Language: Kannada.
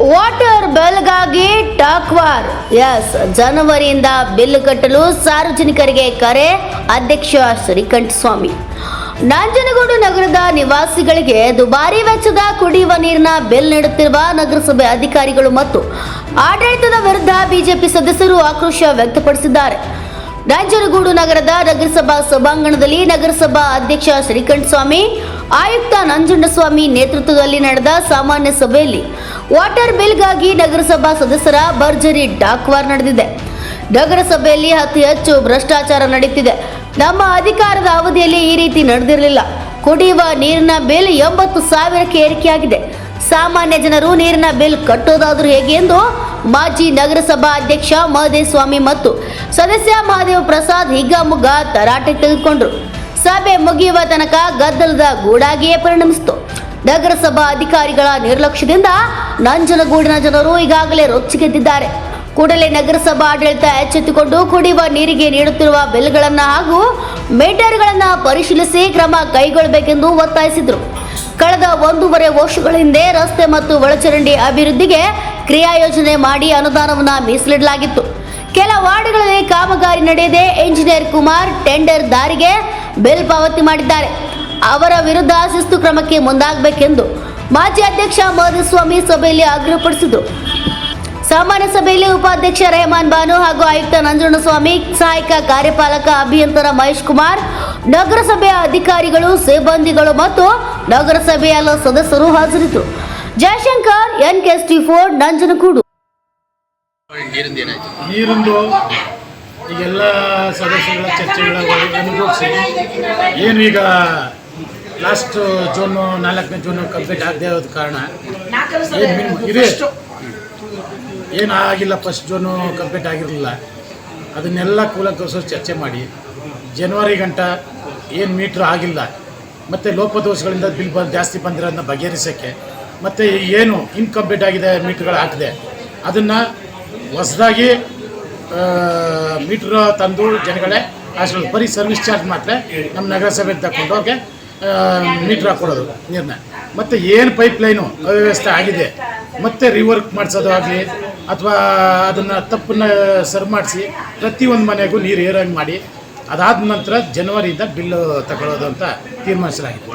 ವಾಟರ್ ಬೆಲ್ಗಾಗಿ ಟಾಕ್ವಾರ್. ಎಸ್ ಜನವರಿಯಿಂದ ಬಿಲ್ ಕಟ್ಟಲು ಸಾರ್ವಜನಿಕರಿಗೆ ಕರೆ, ಅಧ್ಯಕ್ಷ ಶ್ರೀಕಂಠಸ್ವಾಮಿ ನಂಜನಗೂಡು ನಗರದ ನಿವಾಸಿಗಳಿಗೆ ದುಬಾರಿ ವೆಚ್ಚದ ಕುಡಿಯುವ ನೀರಿನ ಬಿಲ್ ನೀಡುತ್ತಿರುವ ನಗರಸಭೆ ಅಧಿಕಾರಿಗಳು ಮತ್ತು ಆಡಳಿತದ ವಿರುದ್ಧ ಬಿಜೆಪಿ ಸದಸ್ಯರು ಆಕ್ರೋಶ ವ್ಯಕ್ತಪಡಿಸಿದ್ದಾರೆ. ನಂಜನಗೂಡು ನಗರದ ನಗರಸಭಾ ಸಭಾಂಗಣದಲ್ಲಿ ನಗರಸಭಾ ಅಧ್ಯಕ್ಷ ಶ್ರೀಕಂಠಸ್ವಾಮಿ ಆಯುಕ್ತ ನಂಜುಂಡಸ್ವಾಮಿ ನೇತೃತ್ವದಲ್ಲಿ ನಡೆದ ಸಾಮಾನ್ಯ ಸಭೆಯಲ್ಲಿ ವಾಟರ್ ಬಿಲ್ಗಾಗಿ ನಗರಸಭಾ ಸದಸ್ಯರ ಭರ್ಜರಿ ಡಾಕ್ವಾರ್ ನಡೆದಿದೆ. ನಗರಸಭೆಯಲ್ಲಿ ಅತಿ ಹೆಚ್ಚು ಭ್ರಷ್ಟಾಚಾರ ನಡೀತಿದೆ. ನಮ್ಮ ಅಧಿಕಾರದ ಅವಧಿಯಲ್ಲಿ ಈ ರೀತಿ ನಡೆದಿರಲಿಲ್ಲ. ಕುಡಿಯುವ ನೀರಿನ ಬಿಲ್ ಎಂಬತ್ತು ಸಾವಿರಕ್ಕೆ ಏರಿಕೆಯಾಗಿದೆ. ಸಾಮಾನ್ಯ ಜನರು ನೀರಿನ ಬಿಲ್ ಕಟ್ಟೋದಾದ್ರೂ ಹೇಗೆ ಎಂದು ಮಾಜಿ ನಗರಸಭಾ ಅಧ್ಯಕ್ಷ ಮಹದೇವ್ ಸ್ವಾಮಿ ಮತ್ತು ಸದಸ್ಯ ಮಹಾದೇವ್ ಪ್ರಸಾದ್ ಹಿಗ್ಗಾಮುಗ್ಗ ತರಾಟೆ ತೆಗೆದುಕೊಂಡ್ರು. ಸಭೆ ಮುಗಿಯುವ ತನಕ ಗದ್ದಲದ ಗೂಡಾಗಿಯೇ ಪರಿಣಮಿಸಿತು. ನಗರಸಭಾ ಅಧಿಕಾರಿಗಳ ನಿರ್ಲಕ್ಷ್ಯದಿಂದ ನಂಜನಗೂಡಿನ ಜನರು ಈಗಾಗಲೇ ರೊಚ್ಚಿಗೆದ್ದಿದ್ದಾರೆ. ಕೂಡಲೇ ನಗರಸಭಾ ಆಡಳಿತ ಎಚ್ಚೆತ್ತುಕೊಂಡು ಕುಡಿಯುವ ನೀರಿಗೆ ನೀಡುತ್ತಿರುವ ಬಿಲ್ಗಳನ್ನು ಹಾಗೂ ಮೀಟರ್ಗಳನ್ನು ಪರಿಶೀಲಿಸಿ ಕ್ರಮ ಕೈಗೊಳ್ಳಬೇಕೆಂದು ಒತ್ತಾಯಿಸಿದರು. ಕಳೆದ ಒಂದೂವರೆ ವರ್ಷಗಳ ಹಿಂದೆ ರಸ್ತೆ ಮತ್ತು ಒಳಚರಂಡಿ ಅಭಿವೃದ್ಧಿಗೆ ಕ್ರಿಯಾ ಯೋಜನೆ ಮಾಡಿ ಅನುದಾನವನ್ನು ಮೀಸಲಿಡಲಾಗಿತ್ತು. ಕೆಲ ವಾರ್ಡ್ಗಳಲ್ಲಿ ಕಾಮಗಾರಿ ನಡೆಯದೆ ಇಂಜಿನಿಯರ್ ಕುಮಾರ್ ಟೆಂಡರ್ ದಾರಿಗೆ ಬಿಲ್ ಪಾವತಿ ಮಾಡಿದ್ದಾರೆ. ಅವರ ವಿರುದ್ಧ ಶಿಸ್ತು ಕ್ರಮಕ್ಕೆ ಮುಂದಾಗಬೇಕೆಂದು ಮಾಜಿ ಅಧ್ಯಕ್ಷ ಮಾಧುಸ್ವಾಮಿ ಸಭೆಯಲ್ಲಿ ಆಗ್ರಹಪಡಿಸಿದರು. ಸಾಮಾನ್ಯ ಸಭೆಯಲ್ಲಿ ಉಪಾಧ್ಯಕ್ಷ ರೆಹಮಾನ್ ಬಾನು ಹಾಗೂ ಆಯುಕ್ತ ನಂಜುಂಡಸ್ವಾಮಿ ಸಹಾಯಕ ಕಾರ್ಯಪಾಲಕ ಅಭಿಯಂತರ ಮಹೇಶ್ ಕುಮಾರ್ ನಗರಸಭೆಯ ಅಧಿಕಾರಿಗಳು ಸಿಬ್ಬಂದಿಗಳು ಮತ್ತು ನಗರಸಭೆಯ ಸದಸ್ಯರು ಹಾಜರಿದ್ದರು. Jayashankar N K four Nanjangud ನೀರಿಂದು ಈಗೆಲ್ಲ ಸದಸ್ಯರ ಚರ್ಚೆಗಳ ಅನುಭವಿಸಿ. ಏನು ಈಗ ಲಾಸ್ಟ್ ಜೂನು ನಾಲ್ಕನೇ ಜೂನು ಕಂಪ್ಲೀಟ್ ಆಗದೆ ಇರೋದ ಕಾರಣ? ಇದೆ? ಏನು ಆಗಿಲ್ಲ ಫಸ್ಟ್ ಜೂನು ಕಂಪ್ಲೀಟ್ ಆಗಿರಲಿಲ್ಲ. ಅದನ್ನೆಲ್ಲ ಕೂಲಂಕಷ ಚರ್ಚೆ ಮಾಡಿ. ಜನವರಿ ಗಂಟ ಏನು ಮೀಟ್ರ್ ಆಗಿಲ್ಲ. ಮತ್ತು ಲೋಪದೋಷಗಳಿಂದ ಬಿಲ್ ಬಂದು ಜಾಸ್ತಿ ಬಂದಿರೋದನ್ನ ಬಗೆಹರಿಸೋಕ್ಕೆ ಮತ್ತು ಏನು ಇನ್ಕಂಪ್ಲೀಟ್ ಆಗಿದೆ ಮೀಟ್ರ್ಗಳು ಹಾಕಿದೆ ಅದನ್ನು ಹೊಸದಾಗಿ ಮೀಟ್ರ್ ತಂದು ಜನಗಳೇ ಅಷ್ಟು ಬರೀ ಸರ್ವಿಸ್ ಚಾರ್ಜ್ ಮಾತ್ರ ನಮ್ಮ ನಗರಸಭೆ ತಗೊಂಡು ಅವ್ರಿಗೆ ಮೀಟ್ರ್ ಹಾಕ್ಕೊಡೋದು ನೀರನ್ನ ಮತ್ತು ಏನು ಪೈಪ್ ಲೈನು ಅವ್ಯವಸ್ಥೆ ಆಗಿದೆ, ಮತ್ತೆ ರಿವರ್ಕ್ ಮಾಡಿಸೋದು ಆಗಲಿ, ಅಥವಾ ಅದನ್ನು ತಪ್ಪನ್ನ ಸರಿ ಮಾಡಿಸಿ ಪ್ರತಿಯೊಂದು ಮನೆಗೂ ನೀರು ಏರಂಗೆ ಮಾಡಿ, ಅದಾದ ನಂತರ ಜನವರಿಯಿಂದ ಬಿಲ್ಲು ತಗೊಳ್ಳೋದು ಅಂತ ತೀರ್ಮಾನಿಸಲಾಗಿದೆ.